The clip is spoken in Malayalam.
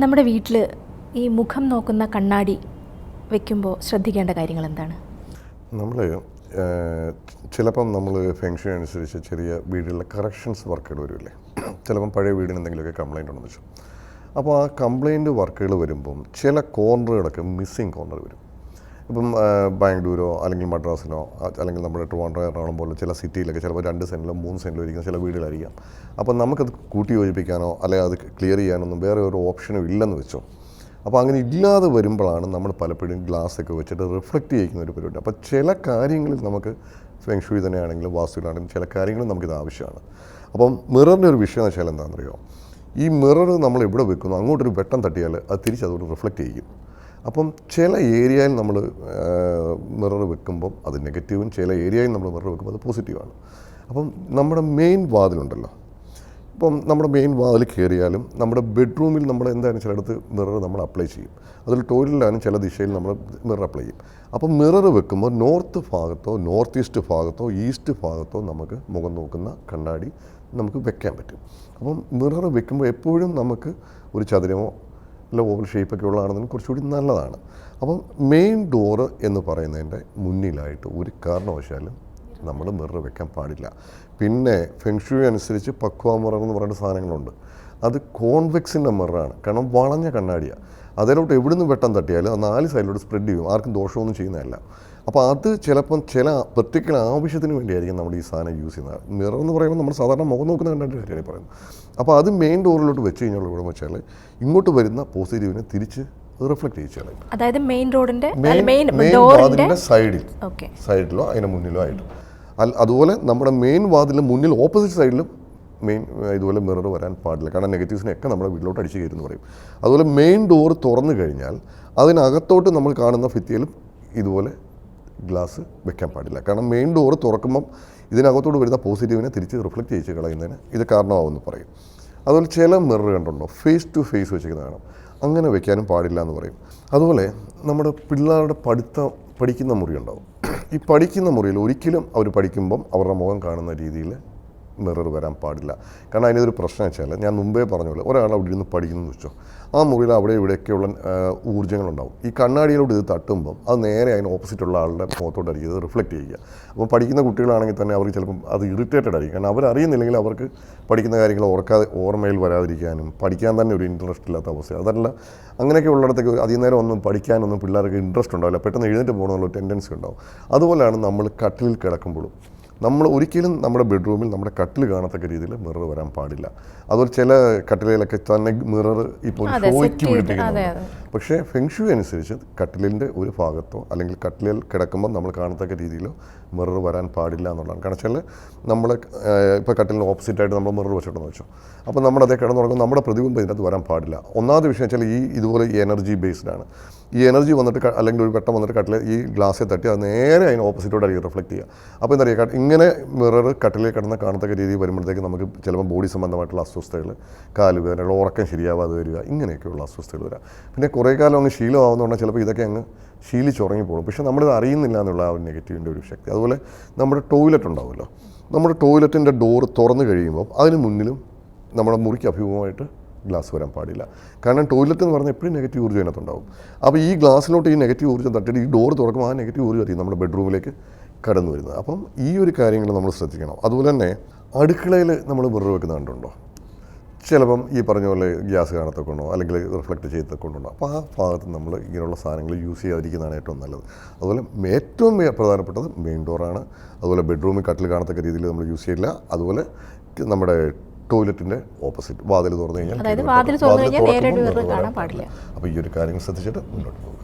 നമ്മുടെ വീട്ടിൽ ഈ മുഖം നോക്കുന്ന കണ്ണാടി വെക്കുമ്പോൾ ശ്രദ്ധിക്കേണ്ട കാര്യങ്ങൾ എന്താണ് നമ്മൾ ചിലപ്പം നമ്മൾ ഫെങ്ഷൻ അനുസരിച്ച് ചെറിയ വീടുകളിലെ കറക്ഷൻസ് വർക്കുകൾ വരുമല്ലേ? ചിലപ്പം പഴയ വീടിന് എന്തെങ്കിലുമൊക്കെ കംപ്ലൈന്റ് ഉണ്ടെന്ന് വെച്ചു. അപ്പോൾ ആ കംപ്ലൈന്റ് വർക്കുകൾ വരുമ്പം ചില കോർണറുകളൊക്കെ മിസ്സിങ് കോർണർ വരും. ഇപ്പം ബാംഗ്ലൂരോ അല്ലെങ്കിൽ മദ്രാസിലോ അല്ലെങ്കിൽ നമ്മുടെ ട്രിവാൻഡ്രോ എറണാകുളം പോലെ ചില സിറ്റിയിലൊക്കെ ചിലപ്പോൾ രണ്ട് സെന്റിലോ മൂന്ന് സെന്റിലോ ഇരിക്കുന്ന ചില വീടുകളായിരിക്കാം. അപ്പം നമുക്കത് കൂട്ടി യോജിപ്പിക്കാനോ അല്ലെങ്കിൽ അത് ക്ലിയർ ചെയ്യാനൊന്നും വേറെ ഒരു ഓപ്ഷനും ഇല്ലെന്ന് വെച്ചോ. അപ്പോൾ അങ്ങനെ ഇല്ലാതെ വരുമ്പോഴാണ് നമ്മൾ പലപ്പോഴും ഗ്ലാസ് ഒക്കെ വെച്ചിട്ട് റിഫ്ലക്റ്റ് ചെയ്യിക്കുന്ന ഒരു പരിപാടി. അപ്പോൾ ചില കാര്യങ്ങളിൽ നമുക്ക് ഫെങ്ഷുയി തന്നെയാണെങ്കിലും വാസ്തുവിലാണെങ്കിലും ചില കാര്യങ്ങളിൽ നമുക്കിത് ആവശ്യമാണ്. അപ്പം മിററിന്റെ ഒരു വിഷയം എന്ന് വെച്ചാൽ എന്താണെന്നറിയോ? ഈ മിറർ നമ്മൾ എവിടെ വെക്കുന്നു? അങ്ങോട്ടൊരു വെട്ടം തട്ടിയാൽ അത് തിരിച്ച് അതുകൊണ്ട് റിഫ്ലക്റ്റ് ചെയ്യും അപ്പം ചില ഏരിയയിൽ നമ്മൾ മിറർ വെക്കുമ്പം അത് നെഗറ്റീവും ചില ഏരിയയിൽ നമ്മൾ മിറർ വെക്കുമ്പോൾ അത് പോസിറ്റീവാണ്. അപ്പം നമ്മുടെ മെയിൻ വാതിലുണ്ടല്ലോ. ഇപ്പം നമ്മുടെ മെയിൻ വാതിൽ കയറിയാലും നമ്മുടെ ബെഡ്റൂമിൽ നമ്മൾ എന്തായാലും ചിലയിടത്ത് മിറർ നമ്മൾ അപ്ലൈ ചെയ്യും. അതിൽ ടോയ്ലറ്റിലാണ് ചില ദിശയിൽ നമ്മൾ മിറർ അപ്ലൈ ചെയ്യും. അപ്പം മിറർ വെക്കുമ്പോൾ നോർത്ത് ഭാഗത്തോ നോർത്ത് ഈസ്റ്റ് ഭാഗത്തോ ഈസ്റ്റ് ഭാഗത്തോ നമുക്ക് മുഖം നോക്കുന്ന കണ്ണാടി നമുക്ക് വെക്കാൻ പറ്റും. അപ്പം മിറർ വെക്കുമ്പോൾ എപ്പോഴും നമുക്ക് ഒരു ചതുരമോ അല്ല ഓവൽ ഷേപ്പൊക്കെ ഉള്ളതാണെന്നും കുറച്ചുകൂടി നല്ലതാണ്. അപ്പം മെയിൻ ഡോറ് എന്ന് പറയുന്നതിന്റെ മുന്നിലായിട്ട് ഒരു കാരണവശാലും നമ്മൾ മിറർ വെക്കാൻ പാടില്ല. പിന്നെ ഫെങ്ഷു അനുസരിച്ച് പക്വ മിറർ എന്ന് പറയുന്ന സാധനങ്ങളുണ്ട്. അത് കോൺവെക്സിന്റെ മിററാണ്. കാരണം വളഞ്ഞ കണ്ണാടിയാണ് അതിലോട്ട് എവിടുന്ന് വെട്ടം തട്ടിയാലും നാല് സൈഡിലോട്ട് സ്പ്രെഡ് ചെയ്യും. ആർക്കും ദോഷമൊന്നും ചെയ്യുന്നതല്ല. അപ്പോൾ അത് ചിലപ്പം ചില പെർട്ടിക്കുലർ ആവശ്യത്തിന് വേണ്ടിയായിരിക്കും നമ്മൾ ഈ സാധനം യൂസ് ചെയ്യുന്നത്. മിറർ എന്ന് പറയുമ്പോൾ നമ്മൾ സാധാരണ മുഖം നോക്കുന്ന കണ്ടിട്ട് കാര്യമാണ് പറയുന്നത്. അപ്പോൾ അത് മെയിൻ ഡോറിലോട്ട് വെച്ച് കഴിഞ്ഞാൽ ഇവിടെ വെച്ചാൽ ഇങ്ങോട്ട് വരുന്ന പോസിറ്റീവിനെ തിരിച്ച് റിഫ്ലക്ട് ചെയ്യിച്ചാൽ അതായത് മെയിൻ റോഡിന്റെ മെയിൻ വാതിലിന്റെ സൈഡിൽ. സൈഡിലോ അതിന് മുന്നിലോ ആയിട്ട്. അല്ല അതുപോലെ നമ്മുടെ മെയിൻ വാതിലിന് മുന്നിൽ ഓപ്പോസിറ്റ് സൈഡിലും മെയിൻ ഇതുപോലെ മിറർ വരാൻ പാടില്ല. കാരണം നെഗറ്റീവ്സിനെയൊക്കെ നമ്മുടെ വീട്ടിലോട്ട് അടിച്ച് കയറുന്നു പറയും. അതുപോലെ മെയിൻ ഡോർ തുറന്നു കഴിഞ്ഞാൽ അതിനകത്തോട്ട് നമ്മൾ കാണുന്ന ഭിത്തിയിലും ഇതുപോലെ ഗ്ലാസ് വെക്കാൻ പാടില്ല. കാരണം മെയിൻ ഡോർ തുറക്കുമ്പം ഇതിനകത്തോട് വരുന്ന പോസിറ്റീവിനെ തിരിച്ച് റിഫ്ലക്റ്റ് ചെയ്ത് കളയുന്നതിന് ഇത് കാരണമാവുമെന്ന് പറയും. അതുപോലെ ചില മിറർ കണ്ടുണ്ടോ? ഫേസ് ടു ഫേസ് വെച്ചിരിക്കുന്ന കാണാം. അങ്ങനെ വെക്കാനും പാടില്ല എന്ന് പറയും. അതുപോലെ നമ്മുടെ പിള്ളേരുടെ പഠിത്ത പഠിക്കുന്ന മുറി ഉണ്ടാവും. ഈ പഠിക്കുന്ന മുറിയിൽ ഒരിക്കലും അവർ പഠിക്കുമ്പം അവരുടെ മുഖം കാണുന്ന രീതിയിൽ മിറർ വരാൻ പാടില്ല. കാരണം അതിനൊരു പ്രശ്നം വെച്ചാൽ ഞാൻ മുമ്പേ പറഞ്ഞോളൂ ഒരാൾ അവിടെ ഇരുന്ന് പഠിക്കുന്നു വെച്ചോ. ആ മുറിയിൽ അവിടെ ഇവിടെയൊക്കെയുള്ള ഊർജങ്ങളുണ്ടാവും. ഈ കണ്ണാടിയിലൂടെ ഇത് തട്ടുമ്പം അത് നേരെ അതിന് ഓപ്പോസിറ്റുള്ള ആളുടെ മുഖത്തോട്ടായിരിക്കും ഇത് റിഫ്ലക്റ്റ് ചെയ്യുക. അപ്പോൾ പഠിക്കുന്ന കുട്ടികളാണെങ്കിൽ തന്നെ അവർക്ക് ചിലപ്പം അത് ഇറിറ്റേറ്റഡ് ആയിരിക്കും. കാരണം അവരറിയുന്നില്ലെങ്കിൽ അവർക്ക് പഠിക്കുന്ന കാര്യങ്ങൾ ഓർക്കാതെ ഓർമ്മയിൽ വരാതിരിക്കാനും പഠിക്കാൻ തന്നെ ഒരു ഇൻട്രസ്റ്റ് ഇല്ലാത്ത അവസ്ഥ അതല്ല അങ്ങനെയൊക്കെ ഉള്ളിടത്തേക്ക് അധികം നേരം ഒന്നും പഠിക്കാനൊന്നും പിള്ളേർക്ക് ഇൻട്രസ്റ്റ് ഉണ്ടാവില്ല. പെട്ടെന്ന് എഴുന്നേറ്റ് പോകണമെന്നുള്ള ടെൻഡൻസി ഉണ്ടാവും. അതുപോലെയാണ് നമ്മൾ കട്ടിലിൽ കിടക്കുമ്പോഴും. നമ്മൾ ഒരിക്കലും നമ്മുടെ ബെഡ്റൂമിൽ നമ്മുടെ കട്ടിൽ കാണത്തക്ക രീതിയിൽ മിറർ വരാൻ പാടില്ല അതുപോലെ ചില കട്ടിലയിലൊക്കെ തന്നെ മിറർ ഇപ്പോൾ ഷോയ്ക്ക് അതെ. പക്ഷേ ഫെങ്ഷു അനുസരിച്ച് കട്ടിലിന്റെ ഒരു ഭാഗത്തോ അല്ലെങ്കിൽ കട്ടിലിൽ കിടക്കുമ്പോൾ നമ്മൾ കാണത്തക്ക രീതിയിലോ മിറർ വരാൻ പാടില്ല എന്നുള്ളതാണ്. കാരണം വെച്ചാൽ നമ്മൾ ഇപ്പോൾ കട്ടിലിന് ഓപ്പോസിറ്റായിട്ട് നമ്മൾ മിറർ വെച്ചിട്ടെന്ന് വെച്ചു. അപ്പോൾ നമ്മൾ അതേ കിടന്നുറങ്ങുമ്പോൾ നമ്മുടെ പ്രതിബിംബം ഇതിനകത്ത് വരാൻ പാടില്ല. ഒന്നാമത് വിഷയം വെച്ചാൽ ഈ ഇതുപോലെ ഈ എനർജി ബേസ്ഡ് ആണ്. ഈ എനർജി വന്നിട്ട് അല്ലെങ്കിൽ ഒരു വെട്ടം വന്നിട്ട് കട്ടിൽ ഈ ഗ്ലാസ്സിൽ തട്ടി അത് നേരെ അതിന് ഓപ്പോസിറ്റോടായിരിക്കും റിഫ്ലക്റ്റ് ചെയ്യുക. അപ്പോൾ എന്താ പറയുക ഇങ്ങനെ മിറർ കട്ടിലിൽ കിടന്ന് കാണത്തക്ക രീതിയിൽ വരുമ്പോഴത്തേക്ക് നമുക്ക് ചിലപ്പോൾ ബോഡി സംബന്ധമായിട്ടുള്ള അസ്വസ്ഥതകൾ കാലുവേദനകൾ ഉറക്കം ശരിയാവാതെ വരിക ഇങ്ങനെയൊക്കെയുള്ള അസ്വസ്ഥതകൾ വരിക പിന്നെ കുറേ കാലം അങ്ങ് ശീലമാവുന്നതുകൊണ്ട് ചിലപ്പോൾ ഇതൊക്കെ അങ്ങ് ശീലിച്ചുറങ്ങിപ്പോകും പക്ഷേ നമ്മളിത് അറിയുന്നില്ല എന്നുള്ള ആ ഒരു നെഗറ്റീവിന്റെ ഒരു ശക്തി. അതുപോലെ നമ്മുടെ ടോയ്ലറ്റ് ഉണ്ടാവുമല്ലോ. നമ്മുടെ ടോയ്ലറ്റിന്റെ ഡോർ തുറന്നു കഴിയുമ്പോൾ അതിന് മുന്നിലും നമ്മുടെ മുറിക്ക് അഭിമുഖമായിട്ട് ഗ്ലാസ് വരാൻ പാടില്ല. കാരണം ടോയ്ലറ്റ് എന്ന് പറഞ്ഞാൽ എപ്പോഴും നെഗറ്റീവ് ഊർജം അതിനകത്തുണ്ടാവും. അപ്പോൾ ഈ ഗ്ലാസ്സിലോട്ട് ഈ നെഗറ്റീവ് ഊർജം തട്ടിയിട്ട് ഈ ഡോർ തുറക്കുമ്പോൾ ആ നെഗറ്റീവ് ഊർജം അറിയും നമ്മുടെ ബെഡ്റൂമിലേക്ക് കടന്നു വരുന്നത്. അപ്പം ഈ ഒരു കാര്യങ്ങൾ നമ്മൾ ശ്രദ്ധിക്കണം. അതുപോലെ തന്നെ അടുക്കളയിൽ നമ്മൾ വെറുതെ വെക്കുന്ന കണ്ടുണ്ടോ ചിലപ്പം ഈ പറഞ്ഞ പോലെ ഗ്യാസ് കാണത്തൊക്കെ അല്ലെങ്കിൽ റിഫ്ലക്റ്റ് ചെയ്തൊക്കെ ഉണ്ടോ അപ്പോൾ ആ ഭാഗത്ത് നമ്മൾ ഇങ്ങനെയുള്ള സാധനങ്ങൾ യൂസ് ചെയ്യാതിരിക്കുന്നതാണ് ഏറ്റവും നല്ലത്. അതുപോലെ ഏറ്റവും പ്രധാനപ്പെട്ടത് മെയിൻ ഡോറാണ് അതുപോലെ ബെഡ്റൂമിൽ കട്ടിൽ കാണത്തക്ക രീതിയിൽ നമ്മൾ യൂസ് ചെയ്യില്ല. അതുപോലെ നമ്മുടെ ടോയ്ലറ്റിന്റെ ഓപ്പോസിറ്റ് വാതിൽ തുറന്നു കഴിഞ്ഞാൽ വാതിൽ തുറന്നു കഴിഞ്ഞാൽ. അപ്പോൾ ഈ ഒരു കാര്യങ്ങൾ ശ്രദ്ധിച്ചിട്ട് മുന്നോട്ട് പോകും